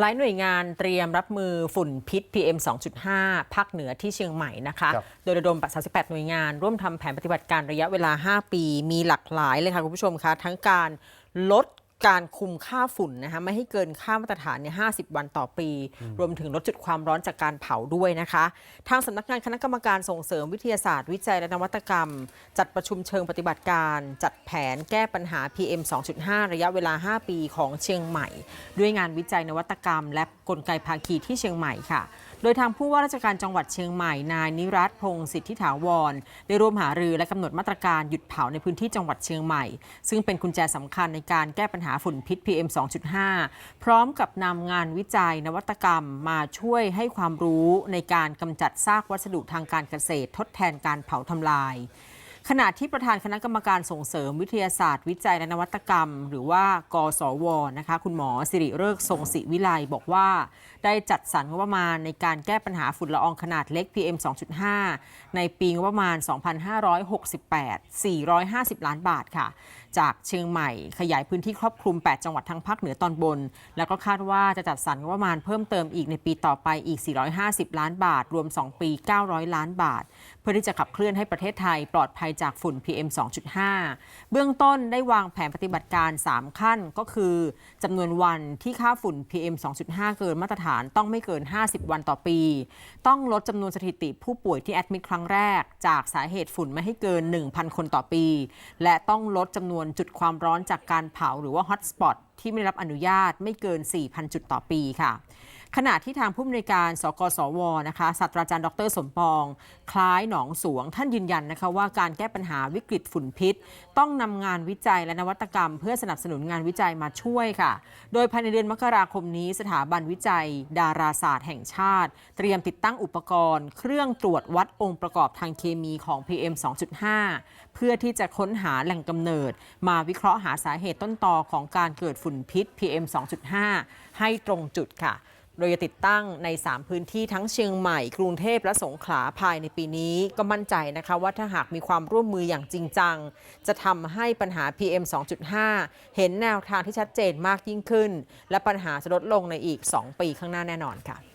หลายหน่วยงานเตรียมรับมือฝุ่นพิษ PM 2.5 ภาคเหนือที่เชียงใหม่นะคะครับโดยระดม 38 หน่วยงาน ร่วมทำแผนปฏิบัติการระยะเวลา 5 ปี มีหลากหลายเลยค่ะ คุณผู้ชมคะ ทั้งการลด การคุมค่าฝุ่นนะคะไม่ให้เกินค่ามาตรฐานเนี่ย50วันต่อปี รวมถึงลดจุดความร้อนจากการเผาด้วยนะคะ ทางสำนักงานคณะกรรมการส่งเสริมวิทยาศาสตร์ วิจัยและนวัตกรรม จัดประชุมเชิงปฏิบัติการ จัดแผนแก้ปัญหา PM 2.5 ระยะเวลา 5 ปีของเชียงใหม่ ด้วยงานวิจัยนวัตกรรม และกลไกภาคีที่เชียงใหม่ค่ะ โดยทางผู้ว่าราชการจังหวัดเชียงใหม่นายนิรัตพงศ์สิทธิถาวร ได้ร่วมหารือและกำหนดมาตรการหยุดเผาในพื้นที่จังหวัดเชียงใหม่ ซึ่งเป็นกุญแจสำคัญในการแก้ปัญหาฝุ่นพิษ PM 2.5 พร้อมกับนำงานวิจัยนวัตกรรมมาช่วยให้ความรู้ในการกำจัดซากวัสดุทางการเกษตร ทดแทนการเผาทำลาย ขณะที่ประธานคณะกรรมการส่งเสริมวิทยาศาสตร์ วิจัยและนวัตกรรม หรือว่ากสวนะคะคุณหมอสิริเริกทรงศิวิไลบอกว่า ได้จัดสรรงบประมาณในการแก้ปัญหาฝุ่นละอองขนาดเล็ก PM 2.5 ในปีงบประมาณ 2568 450 ล้านบาทค่ะ จากเชียงใหม่ ขยายพื้นที่ครอบคลุม 8 จังหวัดทั้งภาคเหนือตอนบน แล้วก็คาดว่าจะจัดสรรงบประมาณเพิ่มเติมอีกในปีต่อไปอีก 450 ล้านบาท รวม 2 ปี 900 ล้านบาท เพื่อที่จะขับเคลื่อนให้ประเทศไทยปลอดภัยจากฝุ่น PM 2.5 เบื้องต้นได้วางแผนปฏิบัติการ 3 ขั้นก็คือจำนวนวันที่ค่าฝุ่น PM 2.5 เกินมาตรฐานต้องไม่เกิน 50 วันต่อปี ต้องลดจำนวนสถิติผู้ป่วยที่แอดมิดครั้งแรก จากสาเหตุฝุ่นไม่ให้เกิน 1,000 คนต่อปี และต้องลดจำนวนจุดความร้อนจากการเผาหรือว่าฮอตสปอตที่ไม่รับอนุญาตไม่เกิน 4,000 จุดต่อปีค่ะขณะที่ทางผู้อำนวยการ สกสว นะคะศาสตราจารย์ดร สมปอง คล้ายหนองสวง ท่านยืนยันนะคะว่าการแก้ปัญหาวิกฤตฝุ่นพิษ ต้องนำงานวิจัยและนวัตกรรม เพื่อสนับสนุนงานวิจัยมาช่วยค่ะ โดยภายในเดือนมกราคมนี้ สถาบันวิจัย ดาราศาสตร์แห่งชาติ เตรียมติดตั้งอุปกรณ์ เครื่องตรวจวัดองค์ประกอบทางเคมีของ PM 2.5 เพื่อที่จะค้นหาแหล่งกำเนิด มาวิเคราะห์หาสาเหตุต้นตอของการเกิดฝุ่นพิษ PM 2.5 ให้ตรงจุดค่ะ โดยจะติดตั้งใน 3 พื้นที่ทั้งเชียงใหม่ กรุงเทพและสงขลาภายในปีนี้ก็มั่นใจนะคะว่าถ้าหากมีความร่วมมืออย่างจริงจัง จะทำให้ปัญหา PM 2.5 เห็นแนวทางที่ชัดเจนมากยิ่งขึ้น และปัญหาจะลดลงในอีก 2 ปีข้างหน้าแน่นอนค่ะ